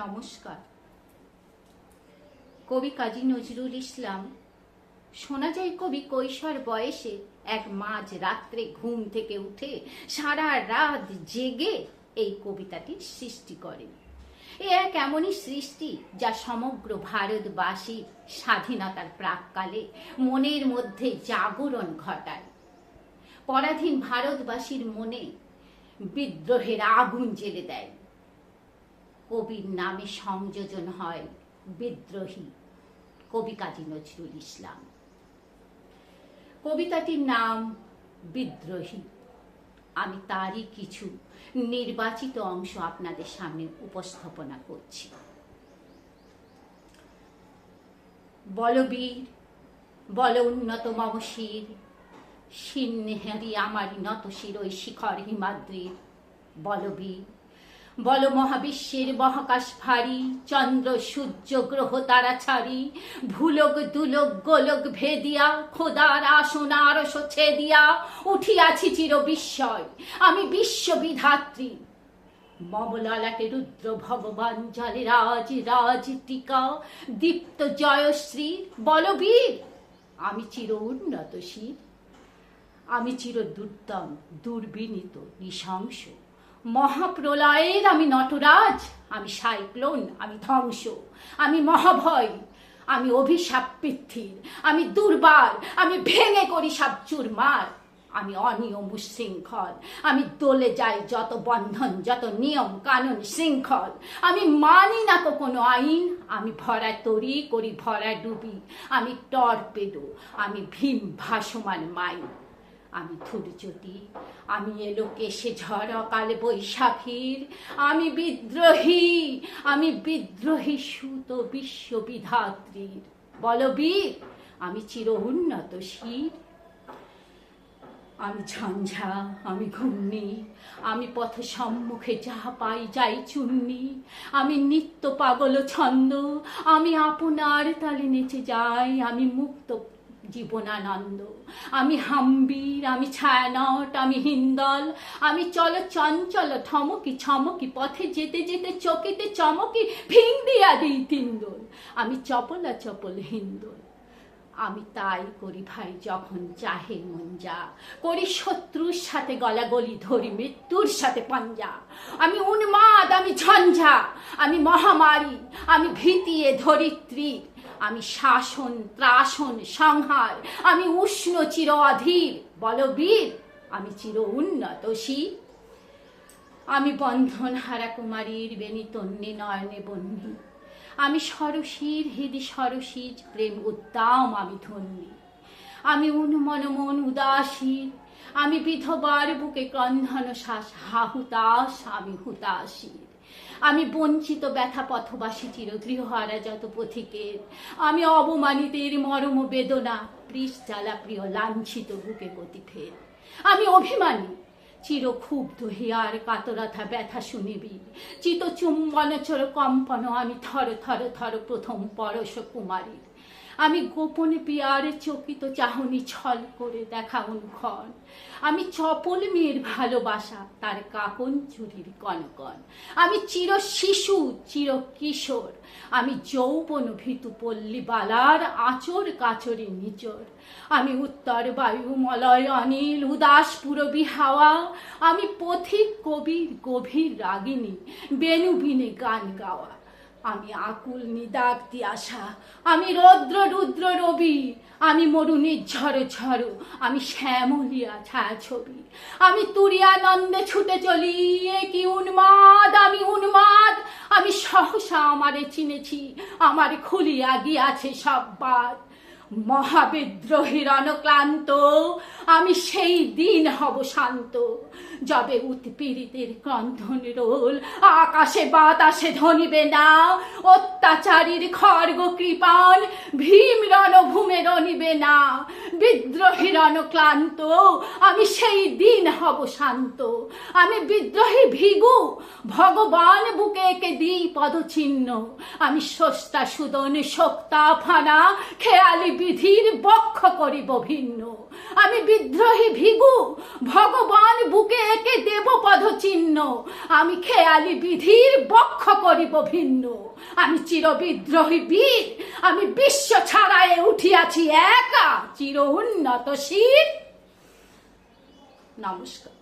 নমস্কার। কবি কাজী নজরুল ইসলাম, শোনা যায় কবি কৈশোর বয়সে এক মাঝ রাত্রে ঘুম থেকে উঠে সারা রাত জেগে এই কবিতাটি সৃষ্টি করেন। এ এক এমনই সৃষ্টি যা সমগ্র ভারতবাসী স্বাধীনতার প্রাককালে মনের মধ্যে জাগরণ ঘটায়। পরাধীন ভারতবাসীর মনে বিদ্রোহের আগুন জেলে দেয়। কবির নামে সংযোজন হয় বিদ্রোহী কবি কাজী নজরুল ইসলাম। কবিতাটির নাম বিদ্রোহী। আমি তারই কিছু নির্বাচিত অংশ আপনাদের সামনে উপস্থাপনা করছি। বলবীর বল উন্নত মম শির সিন্নেহারি আমারই নত ওই শিখর হিমাদ্রির। বলবীর বল মহাবিশ্বের মহাকাশ ভারী, চন্দ্র, সূর্য, গ্রহ তারা ছাড়ি। ভুলক, দুলক, গোলক ভেদিয়া, খোদার আসন আরস ছেদিয়া, উঠিয়াছি চির বিস্ময় আমি বিশ্ববিধাত্রী। মমলালাটে রুদ্র ভগবান, জলে রাজ রাজ টিকা। দীপ্ত জয়শ্রী বলবীর আমি চির উন্নত শির। আমি চির দুর্দম, দুর্বিনীত, নৃশংস। মহাপ্রলয়ের আমি নটরাজ, আমি সাইক্লোন, আমি ধ্বংস, আমি মহাভয়, আমি অভিশাপ পৃথ্বীর, আমি দুর্বার, আমি ভেঙে করি সব চুরমার, আমি অনিয়ম উশৃঙ্খল, আমি দলে যাই যত বন্ধন, যত নিয়ম কানুন শৃঙ্খল, আমি মানি না তো কোনো আইন, আমি ভরা তরি করি ভরা ডুবি, আমি টর টর্পেডো, আমি ভীম ভাসমান মাইন। আমি ধূর্যটি আমি এলো কেশে ঝড় অকালে বৈশাখীর, আমি বিদ্রোহী আমি বিদ্রোহী সুত বিশ্ববিধাত্রীর বলবীর আমি চির উন্নত শির। আমি ঝঞ্ঝা, আমি ঘূর্ণি, আমি পথ সম্মুখে যাহা পাই যাই চুন্নি আমি নিত্য পাগল ছন্দ, আমি আপনার তালে নেচে যাই, আমি মুক্ত জীবনানন্দ। আমি হাম্বির, আমি ছায়ানট, আমি হিন্দল, আমি চল চঞ্চল, থমকি ছমকি, পথে যেতে যেতে চকিতে চমকি, ভিং দিয়া দিই তিন্দল। আমি চপলা চপল হিন্দল। আমি তাই করি ভাই যখন চাহে মন যা। করি শত্রুর সাথে গলাগলি ধরি, মৃত্যুর সাথে পাঞ্জা। আমি উন্মাদ, আমি ঝঞ্ঝা। আমি মহামারী, আমি ভীতিয়ে ধরিত্রী। আমি শাসন, ত্রাসন, সংহার, আমি উষ্ণ চির অধীর বলবীর আমি চির উন্নত শীর আমি বন্ধন হারা কুমারীর বেনিতন্যে নয়নে বন্যী। আমি সরসীর, হৃদি সরসীজ প্রেম উদ্দাম আমি ধন্যী। আমি উন্মন মন উদাসীর। আমি বিধবার বুকে ক্রন্ধন শ্বাস হা হুতাশ আমি হুতাশীর। আমি বঞ্চিত ব্যথা পথবাসী চির গৃহহারা যত পথিকের আমি অবমানিতের মরম বেদনা পৃষ জ্বালা প্রিয় লাঞ্ছিত বুকে গতি ফের আমি অভিমানী চির ক্ষুব্ধ হেয়ার কাতরাথা ব্যথা শুনিবি। চিত চুম্বন চোর কম্পন, আমি থর থর থর প্রথম পরশ কুমারীর আমি গোপনে পিয়ার চকিত চাহনি ছল করে দেখা উনক্ষণ আমি চপল মেয়ের ভালোবাসা, তার কাকন চুরির কনকন। আমি চির শিশু, চির কিশোর। আমি যৌবন ভীতু পল্লী বালার আচর কাচরি নিচর। আমি উত্তর বায়ু মলয় অনিল, উদাস, পুরবী, হাওয়া। আমি পথিক, কবির, গভীর রাগিনী বেনুবিনে গান গাওয়া। আমি আকুল নিদাগ দিয়াশা, আমি রৌদ্র রুদ্র রবি, আমি মরুণের ঝড় ঝড়ো আমি শ্যামলিয়া ছায়া ছবি, আমি তুরিয়ানন্দে ছুটে চলি, এ কি উন্মাদ, আমি উন্মাদ, আমি সহসা আমারে চিনেছি, আমার খুলিয়া গিয়াছে সব বাদ। মহাবিদ্রোহীর রণক্লান্ত আমি সেই দিন হব শান্ত। যবে উৎপীড়িতের ক্রন্ধন রোল আকাশে বাতাসে ধনিবে না, অত্যাচারীর খর্গ কৃপান ভীম রণভূমে রনিবে না। বিদ্রোহীর অনক্লান্ত আমি সেই দিন হব শান্ত। আমি বিদ্রোহী ভিগু, ভগবান বুকে একে দিই পদচিহ্ন। আমি সস্তা সুদন, শক্তা ফানা খেয়ালি বিধির বক্ষ করিব ভিন্ন। আমি বিদ্রোহী ভিগু, ভগবান বুকে একে দেব পদচিহ্ন। আমি খেয়ালি বিধির বক্ষ করিব ভিন্ন। আমি চির বিদ্রোহী বীর আমি বিশ্ব ছাড়ায় উঠিয়াছি একা চির উন্নত শীত। নমস্কার।